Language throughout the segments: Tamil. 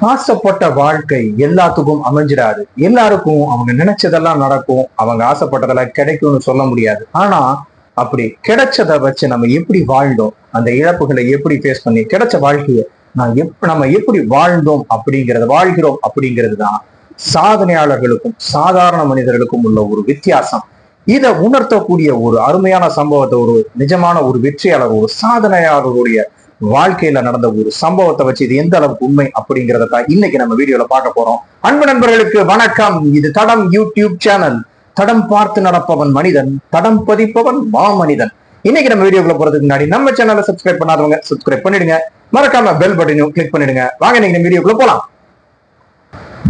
ஆசைப்பட்ட வாழ்க்கை எல்லாத்துக்கும் அமைஞ்சிடாது. எல்லாருக்கும் அவங்க நினைச்சதெல்லாம் நடக்கும். அவங்க ஆசைப்பட்டதெல்லாம் கிடைக்கும்னு சொல்ல முடியாது. ஆனா அப்படி கிடைச்சதை வச்சு நம்ம எப்படி வாழ்ந்தோம்? அந்த இழப்புகளை எப்படி ஃபேஸ் பண்ணி கிடைச்ச வாழ்க்கையை நான் எப் நம்ம எப்படி வாழ்ந்தோம் அப்படிங்கிறத வாழ்கிறோம் அப்படிங்கிறது தான் சாதனையாளர்களுக்கும் சாதாரண மனிதர்களுக்கும் உள்ள ஒரு வித்தியாசம். இதை உணர்த்தக்கூடிய ஒரு அருமையான சம்பவத்தை ஒரு நிஜமான ஒரு வெற்றியாளர் ஒரு சாதனையாளருடைய வாழ்க்கையில நடந்த ஒரு சம்பவத்தை வச்சு இது எந்த அளவுக்கு உண்மை அப்படிங்கிறத தான் இன்னைக்கு நம்ம வீடியோல பார்க்க போறோம். அன்பு நண்பர்களுக்கு வணக்கம். இது தடம் யூடியூப் சேனல். தடம் பார்த்து நடப்பவன் மனிதன் தடம் பதிப்பவன் மாமனிதன். இன்னைக்கு நம்ம வீடியோக்குள்ள போறதுக்கு முன்னாடி நம்ம சேனலை சப்ஸ்கிரைப் பண்ணாதவங்க சப்ஸ்கிரைப் பண்ணிடுங்க. மறக்காம பெல் பட்டனையும் கிளிக் பண்ணிடுங்க. வாங்க இன்னைக்கு நம்ம வீடியோக்குள்ள போலாம்.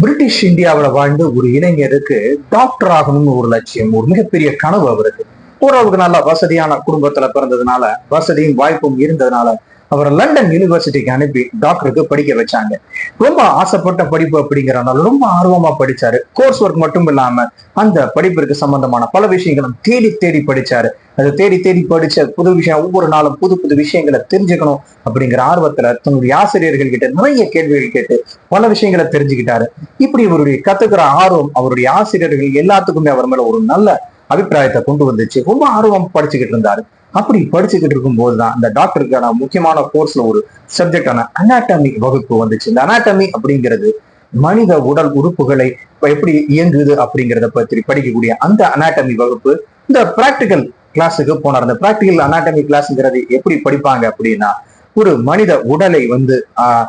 பிரிட்டிஷ் இந்தியாவுல வாழ்ந்து ஒரு இளைஞருக்கு டாக்டர் ஆகணும்னு ஒரு லட்சியம் ஒரு மிகப்பெரிய கனவு அவருக்கு. ஓரளவுக்கு நல்ல வசதியான குடும்பத்துல பிறந்ததுனால வசதியும் வாய்ப்பும் இருந்ததுனால அவர் லண்டன் யூனிவர்சிட்டிக்கு அனுப்பி டாக்டருக்கு படிக்க வச்சாங்க. ரொம்ப ஆசைப்பட்ட படிப்பு அப்படிங்கிறனால ரொம்ப ஆர்வமா படிச்சாரு. கோர்ஸ் ஒர்க் மட்டும் இல்லாம அந்த படிப்பிற்கு சம்பந்தமான பல விஷயங்களும் தேடி தேடி படிச்சாரு. அதை தேடி தேடி படிச்ச புது விஷயம் ஒவ்வொரு நாளும் புது புது விஷயங்களை தெரிஞ்சுக்கணும் அப்படிங்கிற ஆர்வத்துல தன்னுடைய ஆசிரியர்கள் கிட்ட நிறைய கேள்விகள் கேட்டு பல விஷயங்களை தெரிஞ்சுக்கிட்டாரு. இப்படி இவருடைய கத்துக்கிற ஆர்வம் அவருடைய ஆசிரியர்கள் எல்லாத்துக்குமே அவர் மேல ஒரு நல்ல அபிப்பிராயத்தை கொண்டு வந்துச்சு. ரொம்ப ஆர்வம் படிச்சுக்கிட்டு இருந்தாரு. அப்படி படிச்சுக்கிட்டு இருக்கும் போதுதான் அந்த டாக்டருக்கான முக்கியமான கோர்ஸ்ல ஒரு சப்ஜெக்டான அனாட்டமி வகுப்பு வந்துச்சு. இந்த அனாட்டமி அப்படிங்கிறது மனித உடல் உறுப்புகளை எப்படி இயங்குது அப்படிங்கிறத பற்றி படிக்கக்கூடிய அந்த அனாட்டமி வகுப்பு இந்த பிராக்டிக்கல் கிளாஸுக்கு போனார். அந்த பிராக்டிக்கல் அனாட்டமி கிளாஸ்ங்கிறது எப்படி படிப்பாங்க அப்படின்னா ஒரு மனித உடலை வந்து ஆஹ்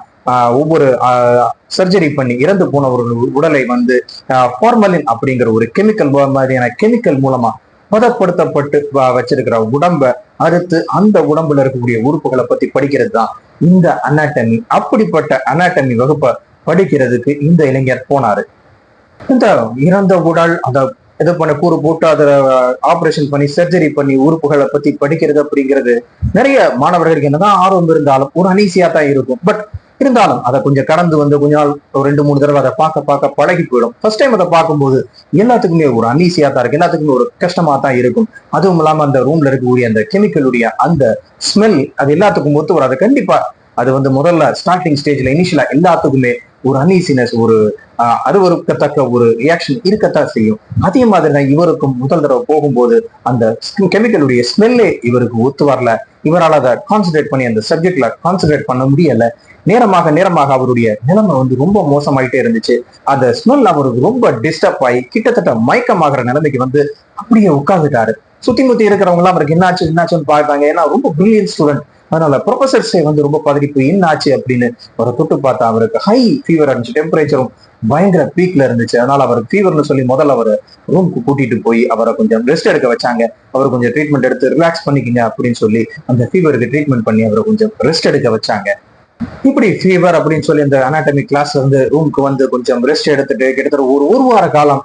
ஒவ்வொரு சர்ஜரி பண்ணி இறந்து போன ஒரு உடலை வந்து ஃபார்மலின் அப்படிங்கிற ஒரு கெமிக்கல் மாதிரியான கெமிக்கல் மூலமா பதப்படுத்தப்பட்டு வச்சிருக்கிற உடம்ப அடுத்து அந்த உடம்புல இருக்கக்கூடிய உறுப்புகளை பத்தி படிக்கிறது தான் இந்த அனாட்டமி அப்படிப்பட்ட அனாட்டமி வகுப்பை படிக்கிறதுக்கு இந்த இளைஞர் போனாரு. இந்த இறந்த உடல் அந்த இது பண்ண கூறு போட்டு அதை ஆபரேஷன் பண்ணி சர்ஜரி பண்ணி உறுப்புகளை பத்தி படிக்கிறது அப்படிங்கிறது நிறைய மாணவர்களுக்கு என்னதான் ஆர்வம் இருந்தாலும் ஒரு அனீசியா தான் இருக்கும். பட் இருந்தாலும் அதை கொஞ்சம் கடந்து வந்து கொஞ்ச நாள் ஒரு ரெண்டு மூணு தடவை அதை பார்க்க பார்க்க பழகி போயிடும். ஃபர்ஸ்ட் டைம் அதை பார்க்கும்போது எல்லாத்துக்குமே ஒரு அன்னீசியா தான் இருக்கு. எல்லாத்துக்குமே ஒரு கஷ்டமா தான் இருக்கும். அதுவும் இல்லாம அந்த ரூம்ல இருக்கக்கூடிய அந்த கெமிக்கலுடைய அந்த ஸ்மெல் அது எல்லாத்துக்கும் ஒத்து வராது. கண்டிப்பா அது வந்து முதல்ல ஸ்டார்டிங் ஸ்டேஜ்ல இனிஷியலா எல்லாத்துக்குமே ஒரு அன்ஈசினஸ் ஒரு அருவறுக்கத்தக்க ஒரு ரியாக்ஷன் இருக்கத்தான் செய்யும். அதே மாதிரி தான் இவருக்கும் முதல் தடவை போகும்போது அந்த கெமிக்கலுடைய ஸ்மெல்லே இவருக்கு ஒத்து வரல. இவரால் அதை கான்சன்ட்ரேட் பண்ணி அந்த சப்ஜெக்ட்ல கான்சன்ட்ரேட் பண்ண முடியல. நேரமாக நேரமாக அவருடைய நிலைமை வந்து ரொம்ப மோசமாயிட்டே இருந்துச்சு. அந்த ஸ்மெல் அவருக்கு ரொம்ப டிஸ்டர்ப் ஆகி கிட்டத்தட்ட மயக்கமாகிற நிலைமைக்கு வந்து அப்படியே உட்காந்துட்டாரு சுத்தி முத்தி இருக்கிறவங்க எல்லாம் அவருக்கு என்னாச்சு என்னாச்சுன்னு பார்த்தாங்க. ஏன்னா ரொம்ப பிரில்லியன் ஸ்டூடெண்ட் அதனால ப்ரொஃபசர்ஸே வந்து ரொம்ப பதறிப்பு என்ன ஆச்சு அப்படின்னு அவரை தொட்டு பார்த்தா அவருக்கு ஹை ஃபீவர் இருந்துச்சு டெம்பரேச்சரும் பயங்கர பீக்ல இருந்துச்சு. அதனால அவர் ஃபீவர்னு சொல்லி முதல்ல அவர் ரூம்க்கு கூட்டிட்டு போய் அவரை கொஞ்சம் ரெஸ்ட் எடுக்க வச்சாங்க. அவர் கொஞ்சம் ட்ரீட்மெண்ட் எடுத்து ரிலாக்ஸ் பண்ணிக்கிங்க அப்படின்னு சொல்லி அந்த ஃபீவருக்கு ட்ரீட்மெண்ட் பண்ணி அவரை கொஞ்சம் ரெஸ்ட் எடுக்க வச்சாங்க. இப்படி ஃபீவர் அப்படின்னு சொல்லி அந்த அனாட்டமி கிளாஸ் வந்து ரூமுக்கு வந்து கொஞ்சம் ரெஸ்ட் எடுத்துட்டு கிட்டத்தட்ட ஒரு ஒரு வார காலம்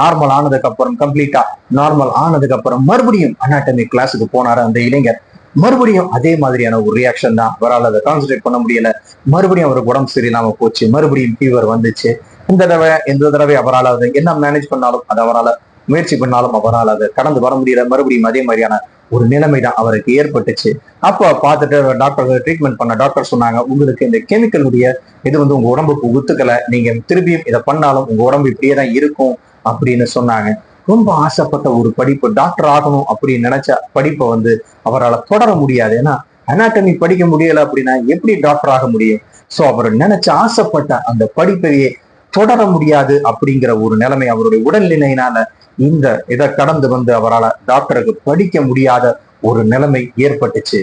நார்மல் ஆனதுக்கு அப்புறம் கம்ப்ளீட்டா நார்மல் ஆனதுக்கு அப்புறம் மறுபடியும் அனாட்டமி கிளாஸுக்கு போனாரு அந்த இளைஞர். மறுபடியும் அதே மாதிரியான ஒரு ரியாக்ஷன் தான் அவரால் அதை கான்சன்ட்ரேட் பண்ண முடியல. மறுபடியும் அவருக்கு உடம்பு சரியில்லாம போச்சு. மறுபடியும் ஃபீவர் வந்துச்சு. இந்த தடவை எந்த தடவை அவரால் அதை என்ன மேனேஜ் பண்ணாலும் அது அவரால் முயற்சி பண்ணாலும் அவரால் அதை கடந்து வர முடியல. மறுபடியும் அதே மாதிரியான ஒரு நிலைமை தான் அவருக்கு ஏற்பட்டுச்சு. அப்போ பார்த்துட்டு டாக்டர் ட்ரீட்மெண்ட் பண்ண டாக்டர் சொன்னாங்க உங்களுக்கு இந்த கெமிக்கலுடைய இது வந்து உங்க உடம்புக்கு ஒத்துக்கலை. நீங்க திரும்பியும் இதை பண்ணாலும் உங்க உடம்பு இப்படியே தான் இருக்கும் அப்படின்னு சொன்னாங்க. ரொம்ப ஆசைப்பட்ட ஒரு படிப்பு டாக்டர் ஆகணும் அப்படின்னு நினைச்ச படிப்பை வந்து அவரால் தொடர முடியாது. ஏன்னா அனாட்டமி படிக்க முடியல அப்படின்னா எப்படி டாக்டர் ஆக முடியும்? சோ அவர் நினைச்ச ஆசைப்பட்ட அந்த படிப்பையே தொடர முடியாது அப்படிங்கிற ஒரு நிலைமை அவருடைய உடல்நிலையினால இந்த இதை கடந்து வந்து அவரால் டாக்டருக்கு படிக்க முடியாத ஒரு நிலைமை ஏற்பட்டுச்சு.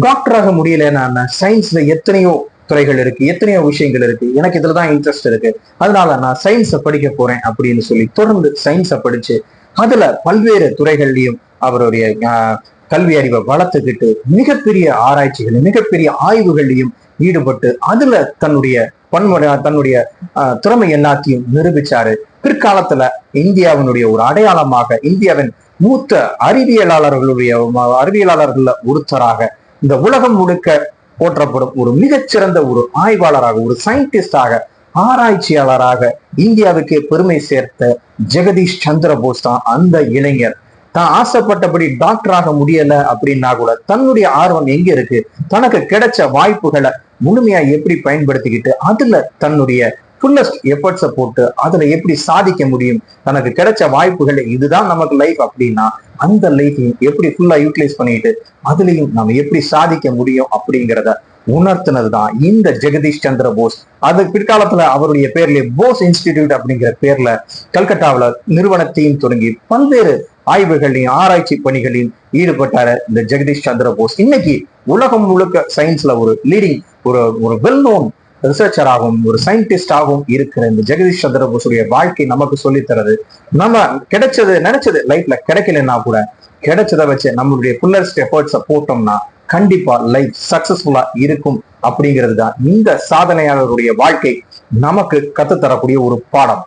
டாக்டராக முடியலன்னா சயின்ஸ்ல எத்தனையோ துறைகள் இருக்கு எத்தனையோ விஷயங்கள் இருக்கு. எனக்கு இதுலதான் இன்ட்ரெஸ்ட் இருக்கு. அதனால நான் சயின்ஸை படிக்க போறேன் அப்படின்னு சொல்லி தொடர்ந்து சயின்ஸை படிச்சு அதுல பல்வேறு துறைகள்லயும் அவருடைய கல்வி அறிவை வளர்த்துக்கிட்டு மிகப்பெரிய ஆராய்ச்சிகள் மிகப்பெரிய ஆய்வுகள்லையும் ஈடுபட்டு அதுல தன்னுடைய பன்முறை தன்னுடைய திறமை எல்லாத்தையும் நிரூபிச்சாரு. பிற்காலத்துல இந்தியாவினுடைய ஒரு அடையாளமாக இந்தியாவின் மூத்த அறிவியலாளர்களுடைய அறிவியலாளர்கள ஒருத்தராக இந்த உலகம் முழுக்க போற்றப்படும் ஒரு மிகச்சிறந்த ஒரு ஆய்வாளராக ஒரு சயின்டிஸ்டாக ஆராய்ச்சியாளராக இந்தியாவுக்கு பெருமை சேர்த்த ஜெகதீஷ் சந்திர போஸ் தான் அந்த இளைஞர். தான் ஆசைப்பட்டபடி டாக்டர் ஆக முடியல அப்படின்னா கூட தன்னுடைய ஆர்வம் எங்க இருக்கு? தனக்கு கிடைச்ச வாய்ப்புகளை முழுமையா எப்படி பயன்படுத்திக்கிட்டு அதுல தன்னுடைய ஃபுல்லஸ்ட் எஃபர்ட்ஸை போட்டு அதில் எப்படி சாதிக்க முடியும்? தனக்கு கிடைச்ச வாய்ப்புகள் இதுதான் நமக்கு லைஃப் அப்படின்னா அந்த லைஃப்பையும் எப்படி ஃபுல்லாக யூட்டிலைஸ் பண்ணிட்டு அதுலயும் நம்ம எப்படி சாதிக்க முடியும் அப்படிங்கிறத உணர்த்தினதுதான் இந்த ஜெகதீஷ் சந்திர போஸ். அது பிற்காலத்துல அவருடைய பேர்ல போஸ் இன்ஸ்டிடியூட் அப்படிங்கிற பேர்ல கல்கட்டாவில் நிறுவனத்தையும் தொடங்கி பல்வேறு ஆய்வுகளையும் ஆராய்ச்சி பணிகளையும் ஈடுபட்டார் இந்த ஜெகதீஷ் சந்திர போஸ். இன்னைக்கு உலகம் முழுக்க சயின்ஸ்ல ஒரு லீடிங் ஒரு ஒரு வெல் நோன் ரிசர்ச்சராகவும் ஒரு சயின்டிஸ்டாகவும் இருக்கிற இந்த ஜெகதீஷ் சந்திரபோஸுடைய வாழ்க்கை நமக்கு சொல்லித் தருது. நம்ம கிடைச்சது நினைச்சது லைஃப்ல கிடைக்கலன்னா கூட கிடைச்சதை வச்சு நம்மளுடைய ஃபுல்லஸ்ட் எஃபர்ட்ஸை போட்டோம்னா கண்டிப்பா லைஃப் சக்சஸ்ஃபுல்லா இருக்கும் அப்படிங்கிறது தான் இந்த சாதனையாளருடைய வாழ்க்கை நமக்கு கத்து தரக்கூடிய ஒரு பாடம்.